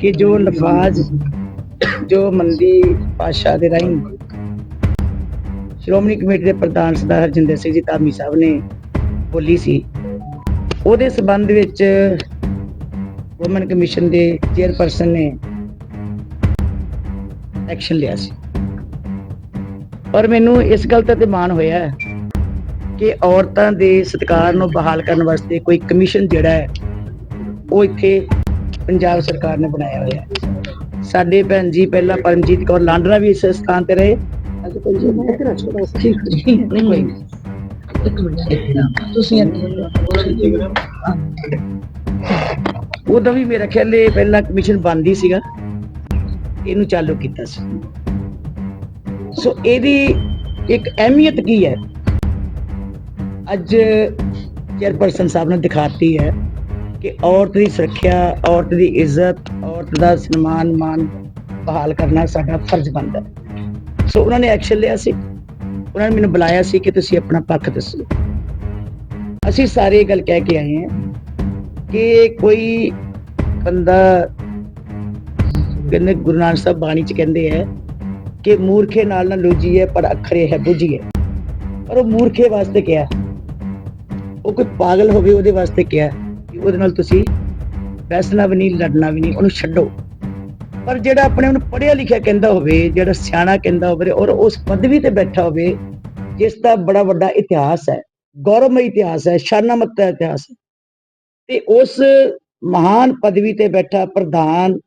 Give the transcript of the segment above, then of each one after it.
ਕਿ ਜੋ ਲਫਾਜ਼, ਜੋ ਮੰਦੀ ਪਾਸ਼ਾ ਦੇ ਰਾਹੀਂ ਸ਼੍ਰੋਮਣੀ ਕਮੇਟੀ ਦੇ ਪ੍ਰਧਾਨ ਸਰਦਾਰ ਹਰਜਿੰਦਰ ਸਿੰਘ ਜੀ ਧਾਮੀ ਸਾਹਿਬ ਨੇ ਬੋਲੀ ਸੀ, ਉਹਦੇ ਸਬੰਧ ਵਿੱਚ ਵੂਮਨ ਕਮਿਸ਼ਨ ਦੇ ਚੇਅਰਪਰਸਨ ਨੇ ਐਕਸ਼ਨ ਲਿਆ ਸੀ। ਪਰ ਮੈਨੂੰ ਇਸ ਗੱਲ ਤੇ ਤੇ ਮਾਣ ਹੋਇਆ ਹੈ ਕਿ ਔਰਤਾਂ ਦੇ ਸਤਿਕਾਰ ਨੂੰ ਬਹਾਲ ਕਰਨ ਵਾਸਤੇ ਕੋਈ ਕਮਿਸ਼ਨ ਜਿਹੜਾ ਹੈ, ਉਹ ਇੱਥੇ ਪੰਜਾਬ ਸਰਕਾਰ ਨੇ ਬਣਾਇਆ ਹੋਇਆ। ਹੈ ਸਾਡੇ ਭੈਣ ਜੀ ਪਹਿਲਾਂ ਪਰਮਜੀਤ ਕੌਰ ਲਾਂਡਰਾ ਵੀ ਇਸ ਸਥਾਨ ਤੇ ਰਹੇ। ਅੱਜ ਕੋਈ ਜੀ ਮੈਂ ਕਿਹੜਾ ਛੋੜਾ ਠੀਕ ਨਹੀਂ ਕੋਈ ਨਹੀਂ। ਇੱਕ ਮਿੰਟ ਤੁਸੀਂ ਉਦੋਂ ਵੀ ਮੇਰਾ ਖਿਆਲ ਇਹ ਪਹਿਲਾਂ ਕਮਿਸ਼ਨ ਬੰਦ ਸੀਗਾ। ਇਹਨੂੰ ਚਾਲੂ ਕੀਤਾ ਸੀ। ਸੋ ਇਹਦੀ ਇੱਕ ਅਹਿਮੀਅਤ ਕੀ ਹੈ? ਅੱਜ ਚੇਅਰਪਰਸਨ ਸਾਹਿਬ ਨੇ ਦਿਖਾਤੀ ਹੈ। ਕਿ ਔਰਤ ਦੀ ਸੁਰੱਖਿਆ, ਔਰਤ ਦੀ ਇੱਜ਼ਤ, ਔਰਤ ਦਾ ਸਨਮਾਨ ਮਾਨ ਬਹਾਲ ਕਰਨਾ ਸਾਡਾ ਫਰਜ਼ ਬਣਦਾ ਹੈ। ਸੋ ਉਹਨਾਂ ਨੇ ਐਕਸ਼ਨ ਲਿਆ ਸੀ। ਉਹਨਾਂ ਨੇ ਮੈਨੂੰ ਬੁਲਾਇਆ ਸੀ ਕਿ ਤੁਸੀਂ ਆਪਣਾ ਪੱਖ ਦੱਸੋ। ਅਸੀਂ ਸਾਰੇ ਇਹ ਗੱਲ ਕਹਿ ਕੇ ਆਏ ਹਾਂ ਕਿ ਕੋਈ ਬੰਦਾ ਕਹਿੰਦੇ ਗੁਰੂ ਨਾਨਕ ਸਾਹਿਬ ਬਾਣੀ ਚ ਕਹਿੰਦੇ ਹੈ ਕਿ ਮੂਰਖੇ ਨਾਲ ਨਾ ਲੂਜੀ ਹੈ, ਪਰ ਅਖਰੇ ਹੈ ਬੁਝੀ ਹੈ। ਪਰ ਉਹ ਮੂਰਖੇ ਵਾਸਤੇ ਕਿਹਾ। ਉਹ ਕੋਈ ਪਾਗਲ ਹੋਵੇ ਉਹਦੇ ਵਾਸਤੇ ਕਿਹਾ। ਉਹਦੇ ਨਾਲ ਤੁਸੀਂ ਬੈਸਣਾ ਵੀ ਨਹੀਂ, ਲੜਨਾ ਵੀ ਨਹੀਂ, ਉਹਨੂੰ ਛੱਡੋ। ਪਰ ਜਿਹੜਾ ਆਪਣੇ ਨੂੰ ਪੜ੍ਹਿਆ ਲਿਖਿਆ ਕਹਿੰਦਾ ਹੋਵੇ, ਜਿਹੜਾ ਸਿਆਣਾ ਕਹਿੰਦਾ ਹੋਵੇ ਔਰ ਉਸ ਪਦਵੀ ਤੇ ਬੈਠਾ ਹੋਵੇ, ਜਿਸ ਦਾ ਬੜਾ ਵੱਡਾ ਇਤਿਹਾਸ ਹੈ, ਗੌਰਵਮਈ ਇਤਿਹਾਸ ਹੈ ਸ਼ਾਨਾਮਤ ਦਾ ਇਤਿਹਾਸ ਹੈ। ਤੇ ਉਸ ਮਹਾਨ ਪਦਵੀ ਤੇ ਬੈਠਾ ਪ੍ਰਧਾਨ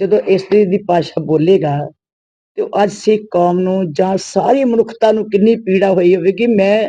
ਜਦੋਂ ਇਸਤਰੀ ਦੀ ਭਾਸ਼ਾ ਬੋਲੇਗਾ, ਤੇ ਉਹ ਅੱਜ ਸਿੱਖ ਕੌਮ ਨੂੰ ਜਾਂ ਸਾਰੀ ਮਨੁੱਖਤਾ ਨੂੰ ਕਿੰਨੀ ਪੀੜਾ ਹੋਈ ਹੋਵੇਗੀ, ਮੈਂ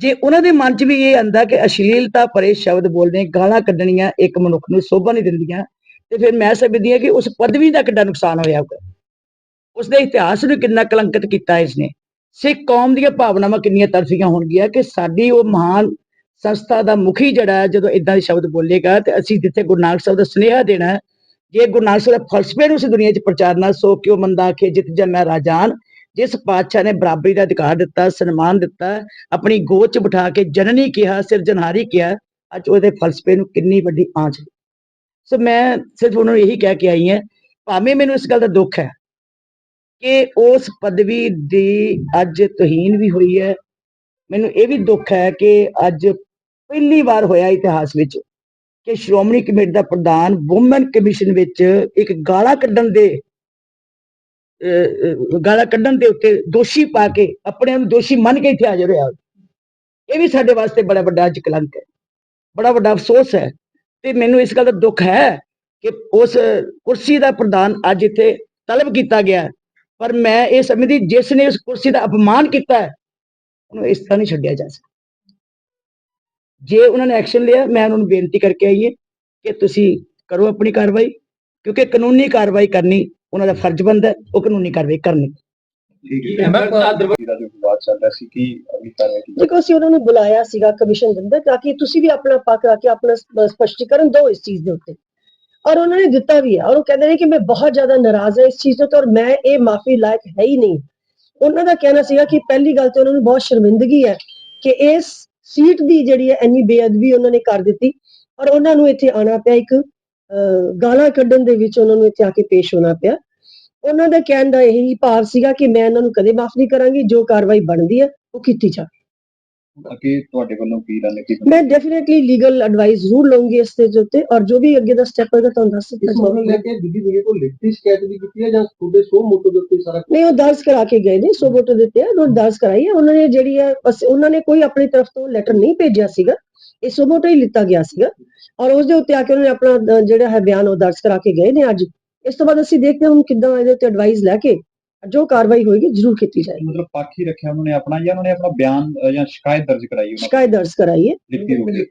ਜੇ ਉਹਨਾਂ ਦੇ ਮਨ 'ਚ ਵੀ ਇਹ ਆਂਦਾ ਕਿ ਅਸ਼ਲੀਲਤਾ ਭਰੇ ਸ਼ਬਦ ਬੋਲਦੇ, ਗਾਲਾਂ ਕੱਢਣੀਆਂ ਇੱਕ ਮਨੁੱਖ ਨੂੰ ਸੋਭਾ ਨਹੀਂ ਦਿੰਦੀਆਂ, ਤੇ ਫਿਰ ਮੈਂ ਸਮਝਦੀ ਹਾਂ ਕਿ ਉਸ ਪਦਵੀ ਦਾ ਕਿੰਨਾ ਨੁਕਸਾਨ ਹੋਇਆ ਹੋਊਗਾ। ਉਸ ਦੇ ਇਤਿਹਾਸ ਨੂੰ ਕਿੰਨਾ ਕਲੰਕਿਤ ਕੀਤਾ ਇਸਨੇ। ਸਿੱਖ ਕੌਮ ਦੀਆਂ ਭਾਵਨਾਵਾਂ ਕਿੰਨੀਆਂ ਤਰਸੀਆਂ ਹੋਣਗੀਆਂ ਕਿ ਸਾਡੀ ਉਹ ਮਹਾਨ ਸੰਸਥਾ ਦਾ ਮੁਖੀ ਜਿਹੜਾ ਹੈ, ਜਦੋਂ ਇਦਾਂ ਦੇ ਸ਼ਬਦ ਬੋਲੇਗਾ ਤੇ ਅਸੀਂ ਜਿੱਥੇ ਗੁਰੂ ਨਾਨਕ ਸਾਹਿਬ ਦਾ ਸੁਨੇਹਾ ਦੇਣਾ ਜੇ ਗੁਰੂ ਨਾਨਕ ਸਾਹਿਬ ਦੇ ਫਲਸਫੇ ਨੂੰ ਇਸ ਦੁਨੀਆ 'ਚ ਪ੍ਰਚਾਰਨਾ ਸੋ ਕਿਉ ਮੰਦਾ ਆਖੇ, ਜਿਤ ਮੈਂ ਰਾਜਾਨ ਜਿਸ ਪਾਤਸ਼ਾਹ ਨੇ ਬਰਾਬਰੀ ਦਾ ਅਧਿਕਾਰ ਦਿੱਤਾ, ਸਨਮਾਨ ਦਿੱਤਾ, ਆਪਣੀ ਗੋਚ ਬਿਠਾ ਕੇ ਜਨਨੀ ਕਿਹਾ, ਸਿਰਜਣਹਾਰੀ ਕਿਹਾ, ਅੱਜ ਉਹਦੇ ਫਲਸਫੇ ਨੂੰ ਕਿੰਨੀ ਵੱਡੀ ਆਂਚ ਸੋ ਮੈਂ ਸਿਰਫ ਉਹਨਾਂ ਨੂੰ ਇਹੀ ਕਹਿ ਕੇ ਆਈ ਹਾਂ, ਭਾਵੇਂ ਮੈਨੂੰ ਇਸ ਗੱਲ ਦਾ ਦੁੱਖ ਹੈ ਕਿ ਉਸ ਪਦਵੀ ਦੀ ਅੱਜ ਤੋਹੀਨ ਵੀ ਹੋਈ ਹੈ, ਮੈਨੂੰ ਇਹ ਵੀ ਦੁੱਖ ਹੈ ਕਿ ਅੱਜ ਪਹਿਲੀ ਵਾਰ ਹੋਇਆ ਇਤਿਹਾਸ ਵਿੱਚ ਕਿ ਸ਼੍ਰੋਮਣੀ ਕਮੇਟੀ ਦਾ ਪ੍ਰਧਾਨ ਵੂਮਨ ਕਮਿਸ਼ਨ ਵਿੱਚ ਇੱਕ ਗਾਲਾਂ ਕੱਢਣ ਦੇ ਗਾਲਾਂ ਕੱਢਣ ਦੇ ਉੱਤੇ ਦੋਸ਼ੀ ਪਾ ਕੇ ਆਪਣੇ ਆਪ ਨੂੰ ਦੋਸ਼ੀ ਮੰਨ ਕੇ ਇੱਥੇ ਹਾਜ਼ਰ ਹੋਇਆ ਇਹ ਵੀ ਸਾਡੇ ਵਾਸਤੇ ਬੜਾ ਵੱਡਾ ਅੱਜ ਕਲੰਕ ਹੈ। ਬੜਾ ਵੱਡਾ ਅਫਸੋਸ ਹੈ। ਤੇ ਮੈਨੂੰ ਇਸ ਗੱਲ ਦਾ ਦੁੱਖ ਹੈ ਕਿ ਉਸ ਕੁਰਸੀ ਦਾ ਪ੍ਰਦਾਨ ਅੱਜ ਇੱਥੇ ਤਲਬ ਕੀਤਾ ਗਿਆ ਪਰ ਮੈਂ ਇਹ ਸਮਝਦੀ, ਜਿਸ ਨੇ ਉਸ ਕੁਰਸੀ ਦਾ ਅਪਮਾਨ ਕੀਤਾ ਹੈ, ਉਹਨੂੰ ਇਸ ਤਰ੍ਹਾਂ ਨਹੀਂ ਛੱਡਿਆ ਜਾ ਸਕਦਾ। ਜੇ ਉਹਨਾਂ ਨੇ ਐਕਸ਼ਨ ਲਿਆ, ਮੈਂ ਉਹਨਾਂ ਨੂੰ ਬੇਨਤੀ ਕਰਕੇ ਆਈਏ ਕਿ ਤੁਸੀਂ ਕਰੋ ਆਪਣੀ ਕਾਰਵਾਈ, ਕਿਉਂਕਿ ਕਾਨੂੰਨੀ ਕਾਰਵਾਈ ਕਰਨੀ ਉਹਨਾਂ ਦਾ ਫਰਜ਼ ਬਣਦਾ ਉਹ ਕਾਨੂੰਨੀ ਕਾਰਵਾਈ ਕਰਨੀ। ਠੀਕ ਹੈ। ਮੈਂ ਦਾ ਜੋ ਵਿਵਾਦ ਚੱਲ ਰਿਹਾ ਸੀ ਕਿ ਅਗਲੀ ਕਾਰਵਾਈ ਕੀ ਦੇਖੋ ਅਸੀਂ ਉਹਨਾਂ ਨੂੰ ਬੁਲਾਇਆ ਸੀਗਾ ਕਮਿਸ਼ਨ ਦੇ ਅੰਦਰ ਤਾਂ ਕਿ ਤੁਸੀਂ ਵੀ ਆਪਣਾ ਪੱਖ ਰੱਖ ਕੇ ਆਪਣਾ ਸਪ- ਸਪਸ਼ਟੀਕਰਨ ਦਿਓ ਇਸ ਚੀਜ਼ ਦੇ ਉੱਤੇ। ਔਰ ਉਹਨਾਂ ਨੇ ਦਿੱਤਾ ਵੀ ਹੈ ਔਰ ਉਹ ਕਹਿੰਦੇ ਨੇ ਕਿ ਮੈਂ ਬਹੁਤ ਜ਼ਿਆਦਾ ਨਾਰਾਜ਼ ਹਾਂ ਇਸ ਚੀਜ਼ ਤੋਂ ਔਰ ਮੈਂ ਇਹ ਮਾਫੀ ਲਾਇਕ ਹੈ ਹੀ ਨਹੀਂ। ਉਹਨਾਂ ਦਾ ਕਹਿਣਾ ਸੀਗਾ ਕਿ ਪਹਿਲੀ ਗੱਲ ਤੇ ਉਹਨਾਂ ਨੂੰ ਬਹੁਤ ਸ਼ਰਮਿੰਦਗੀ ਹੈ ਕਿ ਇਸ ਸੀਟ ਦੀ ਜਿਹੜੀ ਹੈ ਇੰਨੀ ਬੇਅਦਬੀ ਉਹਨਾਂ ਨੇ ਕਰ ਦਿੱਤੀ ਔਰ ਉਹਨਾਂ ਨੂੰ ਇੱਥੇ ਆਣਾ ਪਿਆ ਇੱਕ ਗਾਲਾਂ ਕੱਢਣ ਦੇ ਵਿੱਚ ਉਹਨਾਂ ਨੂੰ ਇੱਥੇ ਆ ਕੇ ਪੇਸ਼ ਹੋਣਾ ਪਿਆ। ਉਹਨਾਂ ਦਾ ਕਹਿਣ ਦਾ ਇਹੀ ਭਾਵ ਸੀਗਾ ਕਿ ਮੈਂ ਇਹਨਾਂ ਨੂੰ ਕਦੇ ਮਾਫ ਨਹੀਂ ਕਰਾਂਗੀ ਜੋ ਕਾਰਵਾਈ ਬਣਦੀ ਹੈ ਉਹ ਕੀਤੀ ਜਾਵੇ। ਅੱਗੇ ਤੁਹਾਡੇ ਵੱਲੋਂ ਕੀ ਰਣਨੀਤੀ ਮੈਂ ਡੈਫੀਨਿਟਲੀ ਲੀਗਲ ਐਡਵਾਈਸ ਜ਼ਰੂਰ ਲਵਾਂਗੀ ਇਸ ਤੇ ਉੱਤੇ ਔਰ ਜੋ ਵੀ ਅੱਗੇ ਦਾ ਸਟੈਪ ਹੋਏਗਾ ਤੁਹਾਨੂੰ ਦੱਸ ਦਿੱਤਾ ਇਸ ਮਾਮਲੇ ਜਾਵੇਗਾ ਲੈ ਕੇ ਦਿੱਲੀ ਦੇ ਕੋਲ ਲਿਖਤੀ ਸ਼ਿਕਾਇਤ ਵੀ ਕੀਤੀ ਹੈ ਜਾਂ ਤੁਹਾਡੇ ਸੋ ਮੋਟੋ ਦੇ ਉੱਤੇ ਸਾਰਾ ਨਹੀਂ ਉਹ ਦਰਜ ਕਰਾ ਕੇ ਗਏ ਨੇ ਸੋ ਵੋਟਰ ਦਿੱਤੇ ਆ ਉਹ ਦਰਜ ਕਰਾਈ ਹੈ। ਉਹਨਾਂ ਨੇ ਜਿਹੜੀ ਹੈ ਬਸ ਉਹਨਾਂ ਨੇ ਕੋਈ ਆਪਣੀ ਤਰਫ ਤੋਂ ਲੈਟਰ ਨਹੀਂ ਭੇਜਿਆ ਸੀਗਾ। ਇਹ ਸੋ ਵੋਟਰ ਹੀ ਲਿੱਤਾ ਗਿਆ ਸੀਗਾ। ਔਰ ਉਸ ਦੇ ਉੱਤੇ ਆ ਕੇ ਉਹਨਾਂ ਨੇ ਆਪਣਾ ਅ, ਜਿਹੜਾ ਹੈ ਬਿਆਨ ਉਹ ਦਰਜ ਕਰਾ ਕੇ ਗਏ ਨੇ ਅੱਜ। ਇਸ ਤੋਂ ਬਾਅਦ ਅਸੀਂ ਦੇਖਦੇ ਹਾਂ ਹੁਣ ਕਿੱਦਾਂ ਇਹਦੇ ਉੱਤੇ ਐਡਵਾਈਸ ਲੈ ਕੇ ਜੋ ਕਾਰਵਾਈ ਹੋਏਗੀ ਜ਼ਰੂਰ ਕੀਤੀ ਜਾਏਗੀ। ਮਤਲਬ ਪੱਖ ਰੱਖਿਆ ਉਹਨਾਂ ਨੇ ਆਪਣਾ ਜਾਂ ਉਹਨਾਂ ਨੇ ਆਪਣਾ ਬਿਆਨ ਅ, ਜਾਂ ਸ਼ਿਕਾਇਤ ਦਰਜ ਕਰਾਈ ਉਹਨਾਂ? ਸ਼ਿਕਾਇਤ ਦਰਜ ਕਰਾਈ ਹੈ। ਲਿਖਤੀ ਰੂਪ ਵਿੱਚ।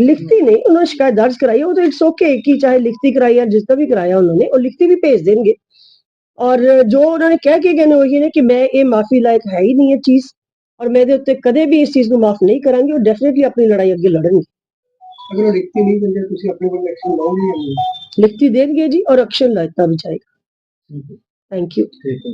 ਲਿਖਤੀ ਨਹੀਂ। ਉਹਨਾਂ ਨੇ ਸ਼ਿਕਾਇਤ ਦਰਜ ਕਰਾਈ ਹੈ। ਉਹ ਤਾਂ ਇਟਸ ਓਕੇ ਕਿ ਚਾਹੇ ਲਿਖਤੀ ਕਰਾਈ ਹੈ ਜਿਸ ਦਾ ਵੀ ਕਰਾਇਆ ਉਹਨਾਂ ਨੇ ਉਹ ਲਿਖਤੀ ਵੀ ਭੇਜ ਦੇਣਗੇ। ਔਰ ਜੋ ਉਹਨਾਂ ਨੇ ਕਹਿ ਕੇ ਗਏ ਨੇ ਉਹੀ ਨੇ ਕਿ ਮੈਂ ਇਹ ਮਾਫੀ ਲਾਇਕ ਹੈ ਹੀ ਨਹੀਂ ਇਹ ਚੀਜ਼। ਔਰ ਮੈਂ ਇਹਦੇ ਉੱਤੇ ਕਦੇ ਵੀ ਇਸ ਚੀਜ਼ ਨੂੰ ਮਾਫ ਨਹੀਂ ਕਰਾਂਗੀ ਉਹ ਡੈਫੀਨਿਟਲੀ ਆਪਣੀ ਲੜਾਈ ਅੱਗੇ ਲੜਨਗੇ ਅਗਰ ਉਹ ਲਿਖਤੀ ਨਹੀਂ ਦਿੰਦੇ ਤੁਸੀਂ ਆਪਣੇ ਵੱਲੋਂ ਐਕਸ਼ਨ ਲਓਗੇ ਜਾਂ ਨਹੀਂ ਲਿਖਤੀ ਦੇਣਗੇ ਜੀ ਔਰ ਐਕਸ਼ਨ ਲੈਤਾ ਵੀ ਜਾਏਗਾ ਥੈਂਕ ਯੂ ਠੀਕ ਹੈ